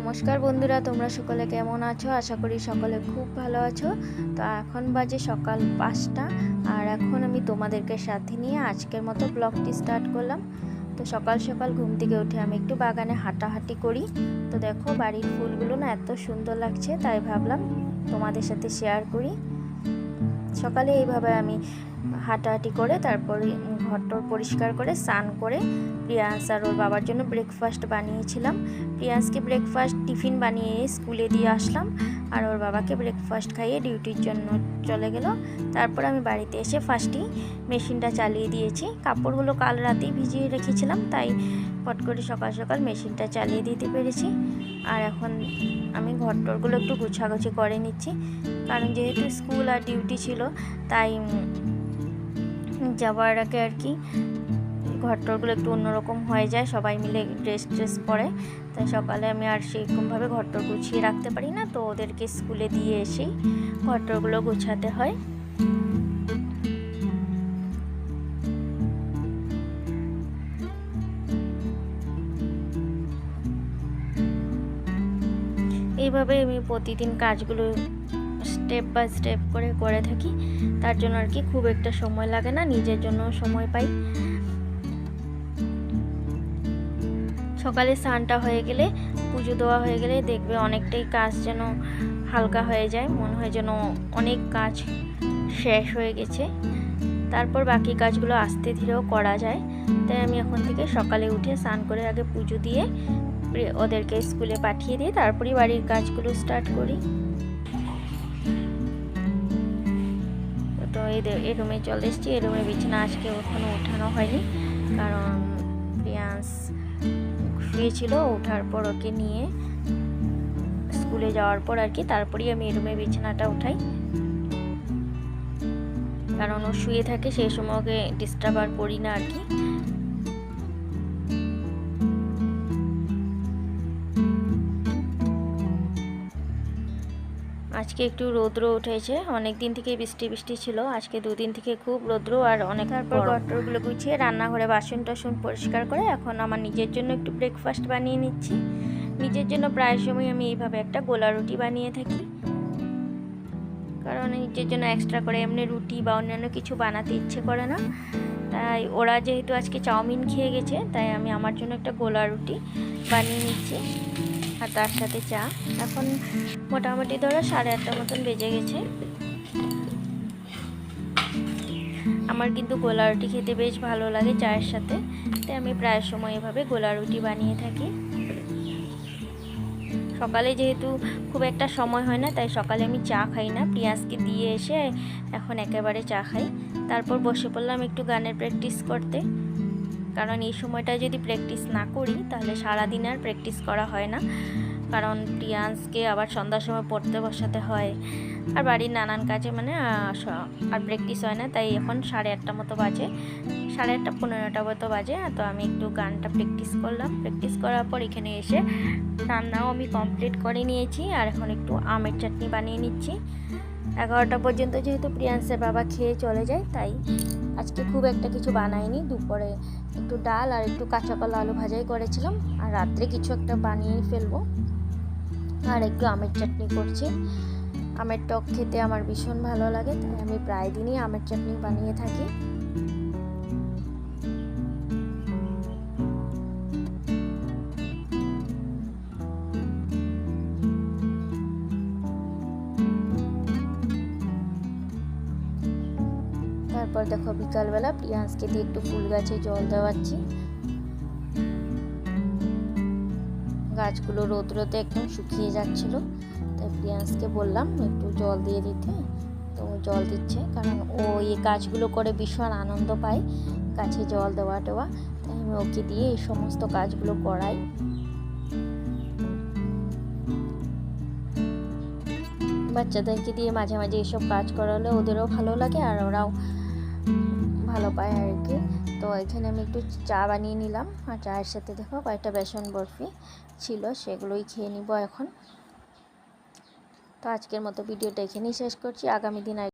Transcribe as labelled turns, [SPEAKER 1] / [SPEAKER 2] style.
[SPEAKER 1] নমস্কার বন্ধুরা, তোমরা সকলে কেমন আছো? আশা করি সকলে খুব ভালো আছো। তো এখন বাজে সকাল পাঁচটা, আর এখন আমি তোমাদেরকে সাথে নিয়ে আজকের মতো ব্লগটি স্টার্ট করলাম। তো সকাল সকাল ঘুম থেকে উঠে আমি একটু বাগানে হাঁটাহাঁটি করি। তো দেখো, বাড়ির ফুলগুলো না এত সুন্দর লাগছে, তাই ভাবলাম তোমাদের সাথে শেয়ার করি। সকালে এইভাবে আমি হাঁটাহাঁটি করে তারপরে ঘরটর পরিষ্কার করে, স্নান করে প্রিয়াংস আর ওর বাবার জন্য ব্রেকফাস্ট বানিয়েছিলাম। প্রিয়াংসকে ব্রেকফাস্ট টিফিন বানিয়ে স্কুলে দিয়ে আসলাম আর ওর বাবাকে ব্রেকফাস্ট খাইয়ে ডিউটির জন্য চলে গেল। তারপর আমি বাড়িতে এসে ফার্স্টেই মেশিনটা চালিয়ে দিয়েছি। কাপড়গুলো কাল রাতেই ভিজিয়ে রেখেছিলাম, তাই পট করে সকাল সকাল মেশিনটা চালিয়ে দিতে পেরেছি। আর এখন আমি ঘরটরগুলো একটু গুছাগুছি করে নিচ্ছি। কারণ যেহেতু স্কুল আর ডিউটি ছিল, তাই যাওয়ার আগে আর কি, ঘরটরগুলো একটু অন্যরকম হয়ে যায়, সবাই মিলে ড্রেস ট্রেস পরে। তাই সকালে আমি আর সেরকমভাবে ঘরটর গুছিয়ে রাখতে পারি না, তো ওদেরকে স্কুলে দিয়ে এসেই ঘরটরগুলো গুছাতে হয়। এইভাবে আমি প্রতিদিন কাজগুলো স্টেপ বাই স্টেপ করে করে থাকি। তার জন্য আর কি খুব একটা সময় লাগে না, নিজের জন্য সময় পাই। সকালে স্নানটা হয়ে গেলে, পুজো দেওয়া হয়ে গেলে দেখবে অনেকটাই কাজ যেন হালকা হয়ে যায়, মনে হয় যেন অনেক কাজ শেষ হয়ে গেছে। তারপর বাকি কাজগুলো আস্তে ধীরেও করা যায়। তাই আমি এখন থেকে সকালে উঠে স্নান করে আগে পুজো দিয়ে, ওদেরকে স্কুলে পাঠিয়ে দিয়ে তারপরেই বাড়ির কাজগুলো স্টার্ট করি। এ রুমে চলে এসেছি। এই রুমে বিছানা আজকে ওখানে ওঠানো হয়নি। কারণ পেঁয়াজ শুয়েছিল ওঠার পর ওকে নিয়ে স্কুলে যাওয়ার পর আর কি তারপরেই আমি এই রুমে বিছানাটা উঠাই। কারণ ও শুয়ে থাকে, সেই সময় ওকে ডিস্টার্ব আর করি না আর কি। আজকে একটু রৌদ্র উঠেছে। অনেক দিন থেকে বৃষ্টি বৃষ্টি ছিল। আজকে দুদিন থেকে খুব রৌদ্র আর অনেক তারপর গটরগুলো গুছিয়ে রান্নাঘরে বাসন টাসন পরিষ্কার করে এখন আমার নিজের জন্য একটু ব্রেকফাস্ট বানিয়ে নিচ্ছি। নিজের জন্য প্রায় সময় আমি এইভাবে একটা গোলা রুটি বানিয়ে থাকি। কারণ নিজের জন্য এক্সট্রা করে এমনি রুটি বা অন্যান্য কিছু বানাতে ইচ্ছে করে না। তাই ওরা যেহেতু আজকে চাউমিন খেয়ে গেছে তাই আমি আমার জন্য একটা গোলা রুটি বানিয়ে নিচ্ছি। আর তার সাথে চা। এখন মোটামুটি ধরো সাড়ে আটটা মতন বেজে গেছে। আমার কিন্তু গোলা রুটি খেতে বেশ ভালো লাগে চায়ের সাথে। তাই আমি প্রায় সময় এভাবে গোলা রুটি বানিয়ে থাকি। সকালে যেহেতু খুব একটা সময় হয় না, তাই সকালে আমি চা খাই না। পেঁয়াজকে দিয়ে এসে এখন একেবারে চা খাই। তারপর বসে পড়লাম একটু গানের প্র্যাকটিস করতে। কারণ এই সময়টা যদি প্র্যাকটিস না করি, তাহলে সারাদিন আর প্র্যাকটিস করা হয় না। কারণ প্রিয়ান্সকে আবার সন্ধ্যার সময় পড়তে বসাতে হয়। আর বাড়ির নানান কাজে মানে আর প্র্যাকটিস হয় না। তাই এখন সাড়ে আটটা মতো বাজে। সাড়ে আটটা, পনেরোটা মতো বাজে। তো আমি একটু গানটা প্র্যাকটিস করলাম। প্র্যাকটিস করার পর এখানে এসে রান্নাও আমি কমপ্লিট করে নিয়েছি। আর এখন একটু আমের চাটনি বানিয়ে নিচ্ছি। এগারোটা পর্যন্ত যেহেতু প্রিয়াংশের বাবা খেয়ে চলে যায়, তাই আজকে খুব একটা কিছু বানাইনি। দুপুরে একটু ডাল আর একটু কাঁচা কলা আলু ভাজাই করেছিলাম, আর রাত্রে কিছু একটা বানিয়ে ফেলব। আর একটু আমের চাটনি করছি। আমের টক খেতে আমার ভীষণ ভালো লাগে, তাই আমি প্রায় দিনই আমের চাটনি বানিয়ে থাকি। তারপর দেখো বিকালবেলা প্রিয়াংসকে দিয়ে একটু ফুল গাছে জল দেওয়াচ্ছি। গাছগুলো রোদ্রতে একদম শুকিয়ে যাচ্ছিল, তাই প্রিয়াংসকে বললাম একটু জল দিয়ে দিতে। তো জল দিচ্ছে, কারণ ও এই কাজগুলো করে ভীষণ আনন্দ পায় গাছে জল দেওয়া টেওয়া তাই আমি ওকে দিয়ে এই সমস্ত কাজগুলো করাই। বাচ্চাদেরকে দিয়ে মাঝে মাঝে এসব কাজ করালে ওদেরও ভালো লাগে আর ওরাও ভালো পায় আর কি। তো এখানে আমি একটু চা বানিয়ে নিলাম। আর চায়ের সাথে দেখো কয়েকটা বেসন বরফি ছিল, সেগুলোই খেয়ে নিব এখন। তো আজকের মতো ভিডিওটা এখানেই শেষ করছি। আগামী দিন